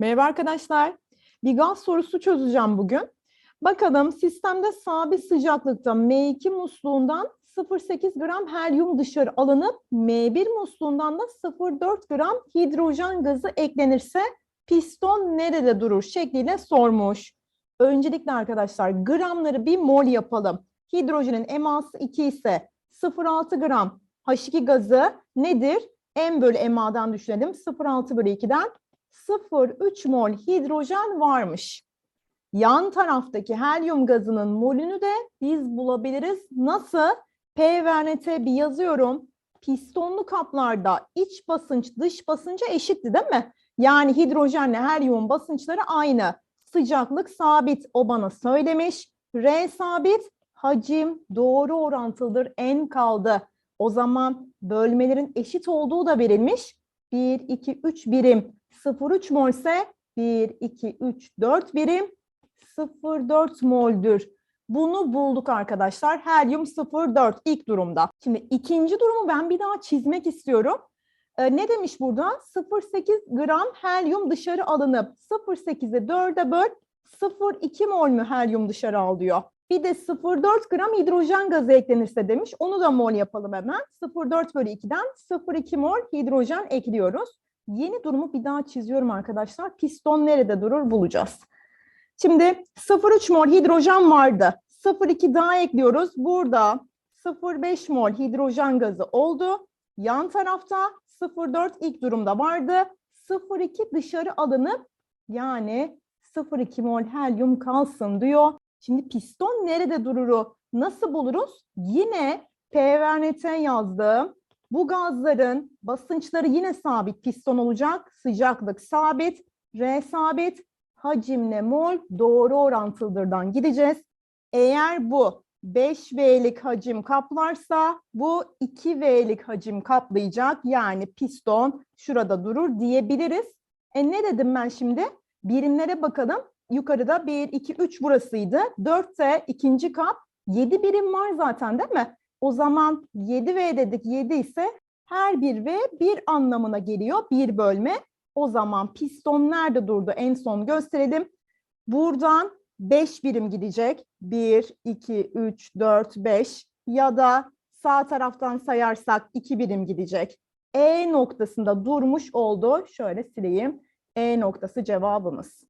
Merhaba arkadaşlar. Bir gaz sorusu çözeceğim bugün. Bakalım sistemde sabit sıcaklıkta M2 musluğundan 0,8 gram helyum dışarı alınıp M1 musluğundan da 0,4 gram hidrojen gazı eklenirse piston nerede durur şekliyle sormuş. Öncelikle arkadaşlar gramları bir mol yapalım. Hidrojenin eması 2 ise 0,6 gram H2 gazı nedir? M bölü MA'dan düşünelim. 0,6 bölü 2'den 0,3 mol hidrojen varmış. Yan taraftaki helyum gazının molünü de biz bulabiliriz. Nasıl? P ve NT bir yazıyorum. Pistonlu kaplarda iç basınç dış basınca eşitti değil mi? Yani hidrojenle helyumun basınçları aynı. Sıcaklık sabit o bana söylemiş. R sabit, hacim doğru orantılıdır N kaldı. O zaman bölmelerin eşit olduğu da verilmiş. 1, 2, 3 birim 0,3 mol ise 1, 2, 3, 4 birim 0,4 moldür. Bunu bulduk arkadaşlar. Helyum 0,4 ilk durumda. Şimdi ikinci durumu ben bir daha çizmek istiyorum. Ee, ne demiş burada? 0,8 gram helyum dışarı alınıp 0,8'i 4'e böl 0,2 mol mü helyum dışarı alıyor? Bir de 0,4 gram hidrojen gazı eklenirse demiş. Onu da mol yapalım hemen. 0,4 bölü 2'den 0,2 mol hidrojen ekliyoruz. Yeni durumu bir daha çiziyorum arkadaşlar. Piston nerede durur bulacağız. Şimdi 0,3 mol hidrojen vardı. 0,2 daha ekliyoruz. Burada 0,5 mol hidrojen gazı oldu. Yan tarafta 0,4 ilk durumda vardı. 0,2 dışarı alınıp yani 0,2 mol helyum kalsın diyor. Şimdi piston nerede dururu nasıl buluruz? Yine PVNT yazdım. Bu gazların basınçları yine sabit piston olacak. Sıcaklık sabit, R sabit, hacimle mol doğru orantılıdırdan gideceğiz. Eğer bu 5V'lik hacim kaplarsa bu 2V'lik hacim kaplayacak. Yani piston şurada durur diyebiliriz. E ne dedim ben şimdi? Birimlere bakalım. Yukarıda 1, 2, 3 burasıydı. 4 de ikinci kap. 7 birim var zaten değil mi? O zaman 7V dedik 7 ise her bir V bir anlamına geliyor. Bir bölme. O zaman piston nerede durdu en son gösterelim. Buradan 5 birim gidecek. 1, 2, 3, 4, 5 ya da sağ taraftan sayarsak 2 birim gidecek. E noktasında durmuş oldu. Şöyle sileyim. E noktası cevabımız.